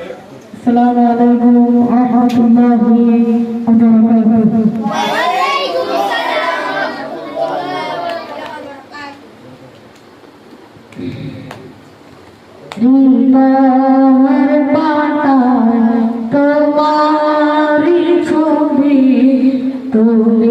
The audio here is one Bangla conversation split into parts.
السلام عليكم ورحمة الله وبركاته দীপার পাতায় তোমারি ছবি তুমি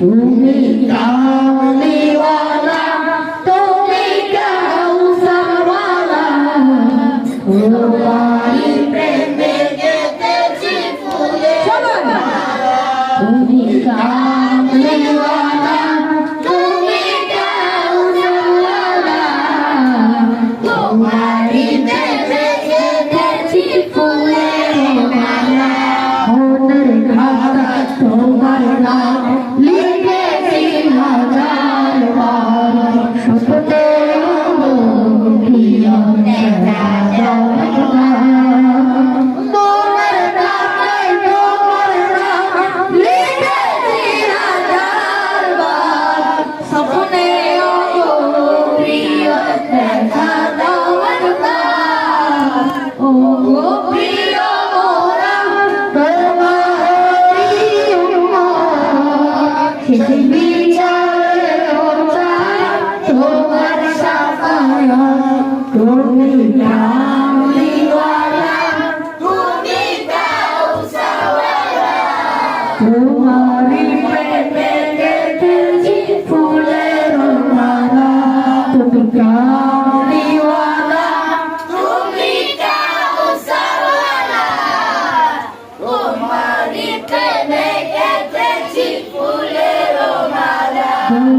Ooh, me, God, me, why? Oh, oh.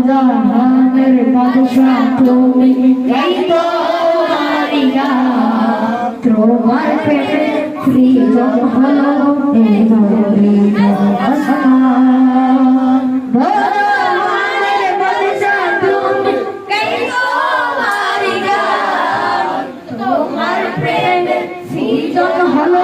জমানের বাদশা, তুমি এই তো নারীরা তোমার পেটে সৃজন হলো এই নবীন আসমান জমানের বাদশা, তুমি এই তো নারীরা তোমার প্রেমে সৃজন হলো